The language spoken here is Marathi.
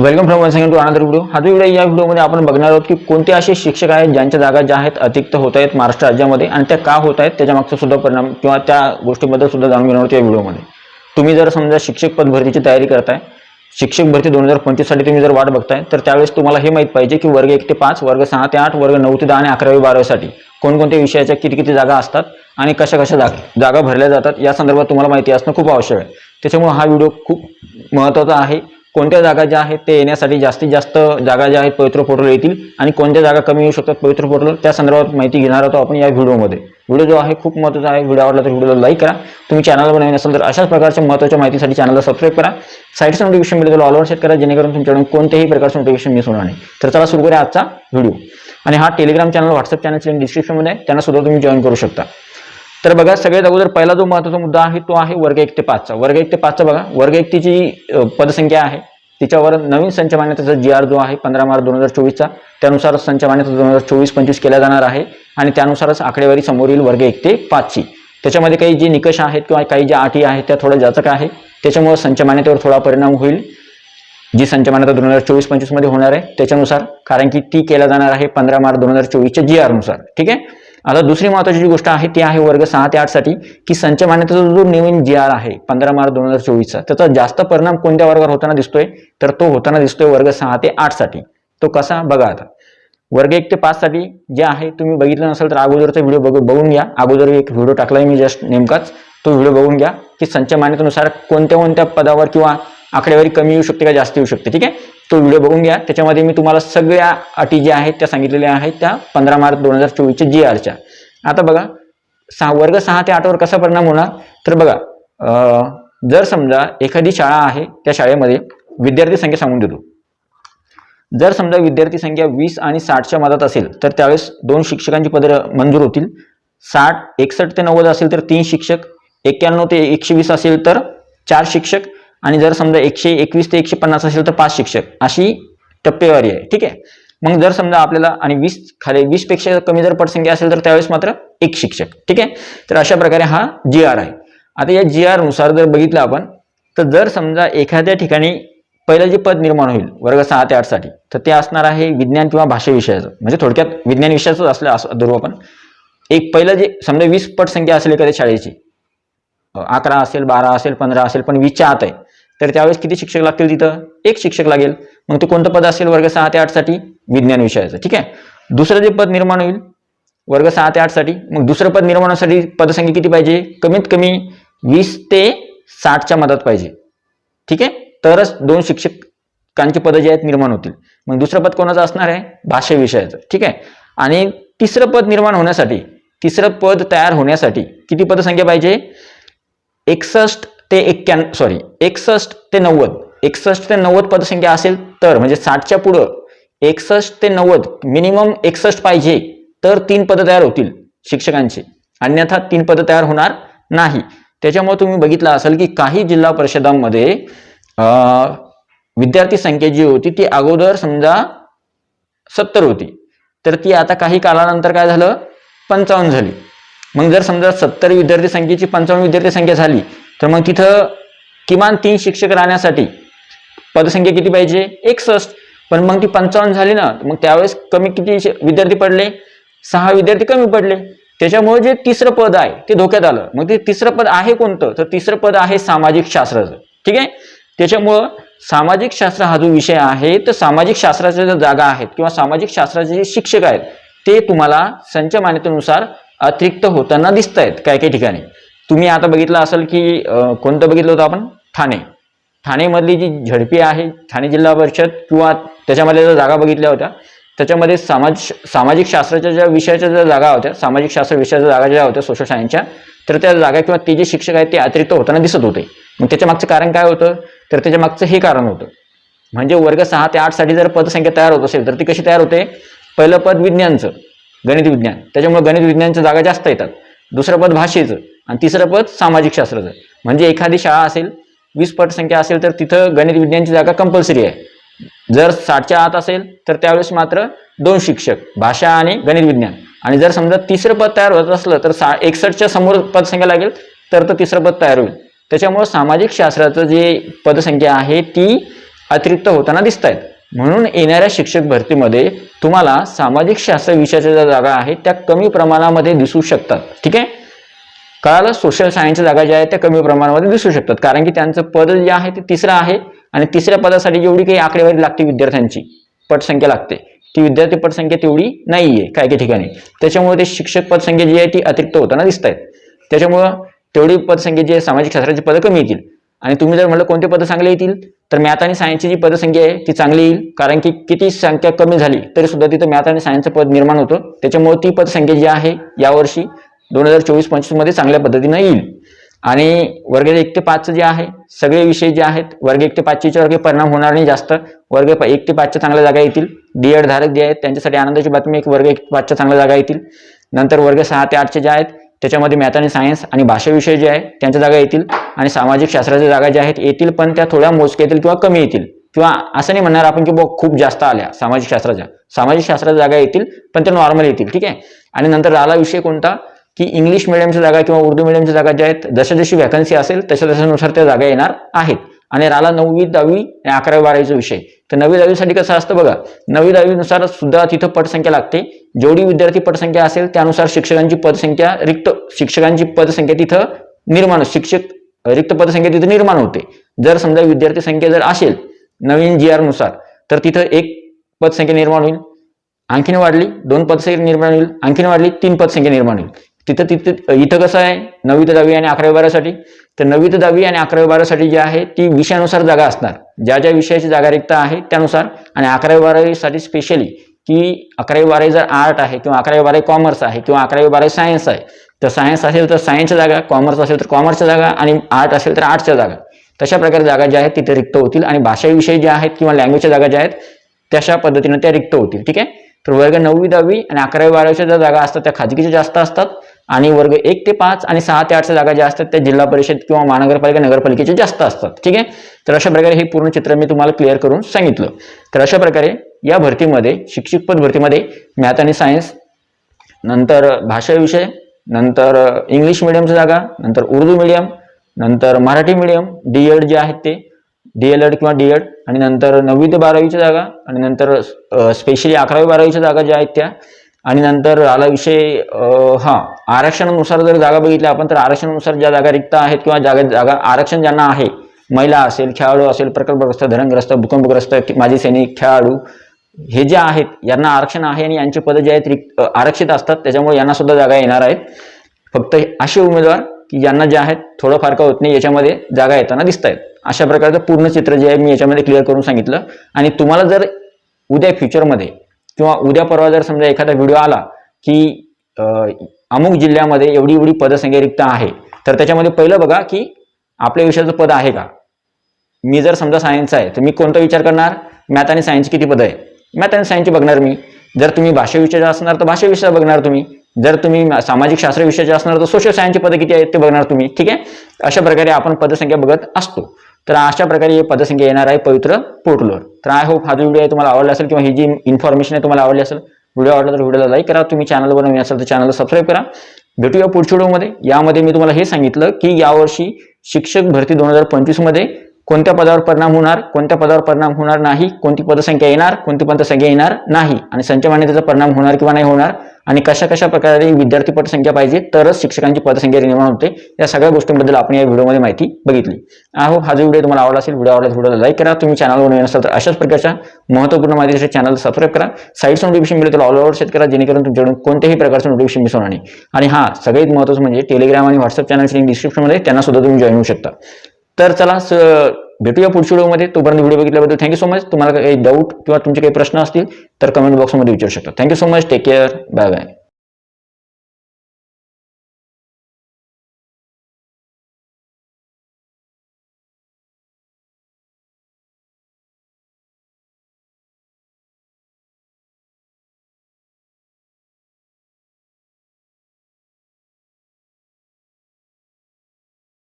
Welcome from one second to another video हा व्हिडिओ या व्हिडिओमध्ये आपण बघणार आहोत की कोणते असे शिक्षक आहेत ज्यांच्या जागा ज्या आहेत अतिरिक्त होत आहेत महाराष्ट्र राज्यामध्ये आणि त्या का होत आहेत त्याच्या मागचा सुद्धा परिणाम किंवा त्या गोष्टीबद्दल सुद्धा जाणून घेणार आहोत या व्हिडिओमध्ये तुम्ही जर समजा शिक्षक पद भरतीची तयारी करताय शिक्षक भरती दोन हजार पंचवीससाठी तुम्ही जर वाट बघताय तर त्यावेळेस तुम्हाला हे माहीत पाहिजे की वर्ग एक ते पाच वर्ग सहा ते आठ वर्ग नऊ ते दहा आणि अकरावी बारावीसाठी कोणकोणत्या विषयाच्या किती किती जागा असतात आणि कशा कशा जागा जागा भरल्या जातात या संदर्भात तुम्हाला माहिती असणं खूप आवश्यक आहे. त्याच्यामुळे हा व्हिडिओ खूप महत्त्वाचा आहे. कोणत्या जागा ज्या आहेत ते येण्यासाठी जास्तीत जास्त जागा ज्या आहेत पवित्र पोर्टल येतील आणि कोणत्या जागा कमी येऊ शकतात पवित्र पोर्टल त्या संदर्भात माहिती घेणार आहोत आपण या व्हिडिओमध्ये. व्हिडिओ जो आहे खूप महत्त्वाचा आहे. व्हिडिओ आवडला तर व्हिडिओला लाईक करा. तुम्ही चॅनल नवीन असाल तर अशाच प्रकारच्या महत्त्वाच्या माहितीसाठी चॅनलला सबस्क्राईब करा. साईडचं नोटिफिकेशन मिळेल त्याला ऑलवर सेट करा जेणेकरून तुमच्याकडून कोणत्याही प्रकारचं नोटिफिकेशन मिस होणार नाही. तर चला सुरू करा आजचा व्हिडिओ. आणि हा टेलिग्राम चॅनल व्हॉट्सअप चॅनलची लिंक डिस्क्रिप्शनमध्ये आहे. त्यांना सुद्धा तुम्ही जॉईन करू शकता. तर बघा सगळ्यात अगोदर पहिला जो महत्त्वाचा मुद्दा आहे तो आहे वर्ग एक ते पाचचा. वर्ग एक ते पाचचा बघा वर्ग एक ती जी पदसंख्या आहे. तिच्यावर नवीन संच मान्यतेचा जी आर जो आहे पंधरा मार्च दोन हजार चोवीसचा त्यानुसार संच मान्यता दोन हजार चोवीस पंचवीस केला जाणार आहे आणि त्यानुसारच आकडेवारी समोरील वर्ग एक ते पाचची. त्याच्यामध्ये काही जे निकष आहेत किंवा काही ज्या अटी आहेत त्या थोड्या जाचक आहे. त्याच्यामुळे संच मान्यतेवर थोडा परिणाम होईल. जी संच मान्यता दोन हजार चोवीस पंचवीसमध्ये होणार आहे त्याच्यानुसार कारण की ती केला जाणार आहे पंधरा मार्च दोन हजार चोवीसच्या जी आरनुसार ठीक आहे? आता दुसरी महत्वाची जी गोष्ट आहे ती आहे वर्ग सहा ते आठसाठी की संच मान्यतेचा जो नवीन जी आर आहे पंधरा मार्च दोन हजार चोवीसचा त्याचा जास्त परिणाम कोणत्या वर्गावर होताना दिसतोय? तर तो होताना दिसतोय वर्ग सहा ते आठसाठी तो कसा? बघा आता. वर्ग एक ते पाच साठी जे आहे तुम्ही बघितलं नसेल तर अगोदरचा व्हिडिओ बघ बघून घ्या. अगोदर एक व्हिडिओ टाकलाय मी जस्ट नेमकाच. तो व्हिडिओ बघून घ्या की संच मान्यतेनुसार कोणत्या कोणत्या पदावर किंवा आकडेवारी कमी येऊ शकते का जास्त येऊ शकते ठीक आहे? तो व्हिडिओ बघून घ्या. त्याच्यामध्ये मी तुम्हाला सगळ्या अटी ज्या आहेत त्या सांगितलेल्या आहेत त्या पंधरा मार्च दोन हजार चोवीसच्या जी आरच्या आता बघा सहा वर्ग सहा ते आठवर कसा परिणाम होणार? तर बघा जर समजा एखादी शाळा आहे त्या शाळेमध्ये विद्यार्थी संख्या सांगून देतो. जर समजा विद्यार्थी संख्या वीस आणि साठच्या मधात असेल तर त्यावेळेस दोन शिक्षकांची पदे मंजूर होतील. साठ एकसष्ट ते नव्वद असेल तर तीन शिक्षक. एक्क्याण्णव ते एकशे वीस असेल तर चार शिक्षक. आणि जर समजा एकशे एकवीस ते एकशे पन्नास असेल तर पाच शिक्षक अशी टप्पेवारी आहे ठीक आहे? मग जर समजा आपल्याला आणि वीस खाली वीसपेक्षा कमी जर पटसंख्या असेल तर त्यावेळेस मात्र एक शिक्षक ठीक आहे? तर अशा प्रकारे हा जी आर आहे. आता या जी आरनुसार जर बघितलं आपण तर जर समजा एखाद्या ठिकाणी पहिलं जे पद निर्माण होईल वर्ग सहा ते आठसाठी तर ते असणार आहे विज्ञान किंवा भाषा विषयाचं. म्हणजे थोडक्यात विज्ञान विषयाचं असलं असं धरू आपण. एक पहिलं जे समजा वीस पट संख्या असेल एखाद्या शाळेची अकरा असेल बारा असेल पंधरा असेल पण वीसच्या आत आहे. तर त्यावेळेस किती शिक्षक लागतील तिथं? एक शिक्षक लागेल. मग ते कोणतं पद असेल वर्ग सहा ते आठसाठी? विज्ञान विषयाचं ठीक आहे? दुसरं जे पद निर्माण होईल वर्ग सहा ते आठसाठी मग दुसरं पद निर्माण पदसंख्या किती पाहिजे? कमीत कमी वीस ते साठच्या मधात पाहिजे. ठीक आहे? तरच दोन शिक्षकांची पदं जी आहेत निर्माण होतील. मग दुसरं पद कोणाचं असणार आहे? भाषा विषयाचं ठीक आहे? आणि तिसरं पद निर्माण होण्यासाठी तिसरं पद तयार होण्यासाठी किती पदसंख्या पाहिजे? एकसष्ट ते एक्क्याण्णव सॉरी एकसष्ट ते नव्वद. एकसष्ट ते नव्वद पदसंख्या असेल तर म्हणजे साठच्या पुढं एकसष्ट ते नव्वद मिनिमम एकसष्ट पाहिजे तर तीन पदं तयार होतील शिक्षकांची. अन्यथा तीन पदं तयार होणार नाही. त्याच्यामुळे तुम्ही बघितलं असेल की काही जिल्हा परिषदांमध्ये विद्यार्थी संख्या जी होती ती अगोदर समजा सत्तर होती. तर ती आता काही कालानंतर काय झालं? पंचावन्न झाली. मग जर समजा सत्तर विद्यार्थी संख्येची पंचावन्न विद्यार्थी संख्या झाली तर मग तिथं किमान तीन शिक्षक राहण्यासाठी पदसंख्या किती पाहिजे? एकसष्ट. पण मग ती पंचावन्न झाली ना मग त्यावेळेस कमी किती विद्यार्थी पडले? सहा विद्यार्थी कमी पडले. त्याच्यामुळे जे तिसरं पद आहे ते धोक्यात आलं. मग ते तिसरं पद आहे कोणतं? तर तिसरं पद आहे सामाजिक शास्त्राचं ठीक आहे? त्याच्यामुळं सामाजिक शास्त्र हा जो विषय आहे तर सामाजिक शास्त्राच्या ज्या जागा आहेत किंवा सामाजिक शास्त्राचे जे शिक्षक आहेत ते तुम्हाला संच मान्यतेनुसार अतिरिक्त होताना दिसत आहेत काही काही ठिकाणी. तुम्ही आता बघितलं असेल की कोणतं बघितलं होतं आपण? ठाणे. ठाणेमधली जी झडपी आहे ठाणे जिल्हा परिषद किंवा त्याच्यामध्ये ज्या जागा बघितल्या होत्या त्याच्यामध्ये समाज सामाजिक शास्त्राच्या ज्या विषयाच्या ज्या जागा होत्या सामाजिक शास्त्र विषयाच्या जागा ज्या होत्या सोशल सायन्सच्या तर त्या जागा किंवा ते जे शिक्षक आहेत ते अतिरिक्त होताना दिसत होते. मग त्याच्या मागचं कारण काय होतं? तर त्याच्या मागचं हे कारण होतं. म्हणजे वर्ग सहा ते आठसाठी जर पदसंख्या तयार होत असेल तर ती कशी तयार होते? पहिलं पद विज्ञानचं गणित विज्ञान. त्याच्यामुळे गणित विज्ञानच्या जागा जास्त येतात. दुसरं पद भाषेचं. आणि तिसरं पद सामाजिक शास्त्राचं. म्हणजे एखादी शाळा असेल वीस पट संख्या असेल तर तिथं गणित विज्ञानची जागा कंपल्सरी आहे. जर साठच्या आत असेल तर त्यावेळेस मात्र दोन शिक्षक भाषा आणि गणित विज्ञान. आणि जर समजा तिसरं पद तयार होत असलं तर सा एकसष्टच्या समोर पदसंख्या लागेल तर तर तिसरं पद तयार होईल. त्याच्यामुळं सामाजिक शास्त्राचं जे पदसंख्या आहे ती अतिरिक्त होताना दिसत आहेत म्हणून येणाऱ्या शिक्षक भरतीमध्ये तुम्हाला सामाजिक शास्त्र विषयाच्या ज्या जागा आहेत त्या कमी प्रमाणामध्ये दिसू शकतात. ठीक आहे? कळालं सोशल सायन्सच्या जागा ज्या आहेत त्या कमी प्रमाणामध्ये दिसू शकतात. कारण की त्यांचं पद जे आहे ते तिसरं आहे आणि तिसऱ्या पदासाठी जेवढी काही आकडेवारी लागते विद्यार्थ्यांची पटसंख्या लागते. ती विद्यार्थी पटसंख्या तेवढी नाहीये काय काही ठिकाणी. त्याच्यामुळे ते शिक्षक पदसंख्या जी आहे ती अतिरिक्त होताना दिसत आहेत त्याच्यामुळं तेवढी पदसंख्या जी आहे सामाजिक शास्त्राची पदं कमी येतील. आणि तुम्ही जर म्हटलं कोणते पदं चांगले येतील? तर मॅथ आणि सायन्सची जी पदसंख्या आहे ती चांगली येईल. कारण की किती संख्या कमी झाली तरी सुद्धा तिथं मॅथ आणि सायन्सचं पद निर्माण होतं. त्याच्यामुळे ती पदसंख्या जी आहे यावर्षी दोन हजार चोवीस पंचवीसमध्ये चांगल्या पद्धतीनं येईल. आणि वर्ग एक ते पाचचं जे आहे सगळे विषय जे आहेत वर्ग एक ते पाचचे वर्गे परिणाम होणार नाही जास्त. वर्ग एक ते पाचच्या चांगल्या जागा येतील. डीएड धारक जे आहेत त्यांच्यासाठी आनंदाची बातमी एक वर्ग एक पाचच्या चांगल्या जागा येतील. नंतर वर्ग सहा ते आठचे जे आहेत त्याच्यामध्ये मॅथ आणि सायन्स आणि भाषा विषय जे आहे त्यांच्या जागा येतील. आणि सामाजिक शास्त्राच्या जागा ज्या आहेत येतील पण त्या थोड्या मोजक्या येतील किंवा कमी येतील. किंवा असं नाही म्हणणार आपण की बुवा खूप जास्त आल्या सामाजिक शास्त्राच्या. सामाजिक शास्त्राच्या जागा येतील पण त्या नॉर्मल येतील. ठीक आहे? आणि नंतर राहिला विषय कोणता? की इंग्लिश मिडियमच्या जागा किंवा उर्दू मिडियमच्या जागा ज्या आहेत जशा जशी वॅकन्सी असेल तशा तशानुसार त्या जागा येणार आहेत. आणि राहिला नववी दहावी आणि अकरावी बारावीचा विषय. तर नववी दहावीसाठी कसं असतं बघा नववी दहावीनुसार सुद्धा तिथं पटसंख्या लागते. जेवढी विद्यार्थी पटसंख्या असेल त्यानुसार शिक्षकांची पदसंख्या रिक्त शिक्षकांची पदसंख्या तिथं निर्माण शिक्षक रिक्त पदसंख्या तिथं निर्माण होते. जर समजा विद्यार्थी संख्या जर असेल नवीन जी आरनुसार तर तिथं एक पदसंख्या निर्माण होईल. आणखीन वाढली दोन पदसंख्या निर्माण होईल. आणखीन वाढली तीन पदसंख्या निर्माण होईल. तिथं तिथं इथं कसं आहे? नववी ते दहावी आणि अकरावी बारासाठी. तर नववी ते दहावी आणि अकरावी बारासाठी जी आहे ती विषयानुसार जागा असणार. ज्या ज्या विषयाची जागा रिक्त आहे त्यानुसार. आणि अकरावी बारावीसाठी स्पेशली की अकरावी बारावी जर आर्ट आहे किंवा अकरावी बारावी कॉमर्स आहे किंवा अकरावी बारावी सायन्स आहे तर सायन्स असेल तर सायन्सच्या जागा कॉमर्स असेल तर कॉमर्सच्या जागा आणि आर्ट असेल तर आर्टच्या जागा. तशा प्रकारे जागा ज्या आहेत तिथे रिक्त होतील. आणि भाषाविषयी ज्या आहेत किंवा लँग्वेजच्या जागा ज्या आहेत तशा पद्धतीने त्या रिक्त होतील. ठीक आहे? तर वर्ग नववी दहावी आणि अकरावी बारावीच्या ज्या जागा असतात त्या खाजगीच्या जास्त असतात. आणि वर्ग एक ते पाच आणि सहा ते आठच्या जागा ज्या असतात त्या जिल्हा परिषद किंवा महानगरपालिका नगरपालिकेचे जास्त असतात. ठीक आहे? तर अशा प्रकारे हे पूर्ण चित्र मी तुम्हाला क्लिअर करून सांगितलं. तर अशा प्रकारे या भरतीमध्ये शिक्षक पद भरतीमध्ये मॅथ आणि सायन्स नंतर भाषा विषय नंतर इंग्लिश मिडियमच्या जागा नंतर उर्दू मिडियम नंतर मराठी मिडियम डी एड जे आहेत ते डी एल एड किंवा डी एड आणि नंतर नववी ते बारावीच्या जागा आणि नंतर स्पेशली अकरावी बारावीच्या जागा ज्या आहेत त्या आणि नंतर आला विषय हा आरक्षणानुसार जर जागा बघितल्या आपण तर आरक्षणानुसार ज्या जागा रिक्त आहेत किंवा जागा जागा आरक्षण ज्यांना आहे महिला असेल खेळाडू असेल प्रकल्पग्रस्त धरणग्रस्त भूकंपग्रस्त माजी सैनिक खेळाडू हे जे आहेत यांना आरक्षण आहे आणि यांची पद जे आहेत रिक्त आरक्षित असतात त्याच्यामुळे यांना सुद्धा जागा येणार आहेत. फक्त असे उमेदवार की ज्यांना जे आहेत थोडं फार का होत नाही याच्यामध्ये जागा येताना दिसत आहेत. अशा प्रकारचं पूर्ण चित्र जे आहे मी याच्यामध्ये क्लिअर करून सांगितलं. आणि तुम्हाला जर उद्या फ्युचरमध्ये किंवा उद्या परवा जर समजा एखादा व्हिडिओ आला की अमुक जिल्ह्यामध्ये एवढी एवढी पदसंख्या रिक्त आहे तर त्याच्यामध्ये पहिलं बघा की आपल्या विषयाचं पद आहे का? मी जर समजा सायन्स आहे तर मी कोणता विचार करणार? मॅथ आणि सायन्स किती पद आहे मॅथ आणि सायन्सची बघणार मी. जर तुम्ही भाषाविषयाचे असणार तर भाषा विषय बघणार तुम्ही. जर तुम्ही सामाजिक शास्त्र विषयाचे असणार तर सोशल सायन्सची पदं किती आहेत ते बघणार तुम्ही. ठीक आहे? अशा प्रकारे आपण पदसंख्या बघत असतो. तर अशा प्रकारे हे पदसंख्या येणार आहे पवित्र पोर्टलवर. तर आय होप हा जो व्हिडिओ आहे तुम्हाला आवडला असेल किंवा ही जी इन्फॉर्मेशन आहे तुम्हाला आवडली असेल व्हिडिओ आवडला तर व्हिडिओला लाईक करा. तुम्ही चॅनलवर नवीन असाल तर चॅनलला सबस्क्राईब करा. भेटूया पुढच्या व्हिडिओमध्ये यामध्ये मी तुम्हाला हे सांगितलं की यावर्षी शिक्षक भरती दोन हजार पंचवीसमध्ये कोणत्या पदावर परिणाम होणार कोणत्या पदावर परिणाम होणार नाही कोणती पदसंख्या येणार कोणती पदसंख्या येणार नाही. आणि संच मान्यतेचा परिणाम होणार किंवा नाही होणार आणि कशा कशा प्रकारे विद्यार्थी पदसंख्या पाहिजे तरच शिक्षकांची पदसंख्या निर्माण होते. या सगळ्या गोष्टींबद्दल आपण या व्हिडिओमध्ये माहिती बघितली. आहो हा जो व्हिडिओ तुम्हाला आवडला असेल व्हिडिओ आवडला व्हिडिओला लाईक करा. तुम्ही चॅनलवर बनवून असाल तर अशाच प्रकारच्या महत्त्वपूर्ण माहितीसाठी चॅनल सबस्क्राईब करा. साईडचं नोटिफिकेशन मिळेल तर ऑल ओव्हर सेट करा जेणेकरून तुमच्याकडून कोणत्याही प्रकारचं नोटिफिकेशन मिस होणार नाही. आणि हा सगळ्यात महत्त्वाचं म्हणजे टेलिग्राम आणि व्हॉट्सअप चॅनलची लिंक डिस्क्रिप्शनमध्ये त्यांना सुद्धा तुम्ही जॉईन होऊ शकता. तर चला भेटूया पुढच्या व्हिडिओमध्ये. तोपर्यंत व्हिडिओ बघितल्याबद्दल थँक्यू सो मच तुम्हाला काही डाऊट किंवा तुमचे काही प्रश्न असतील तर कमेंट बॉक्समध्ये विचारू शकता. Thank you so much take care bye bye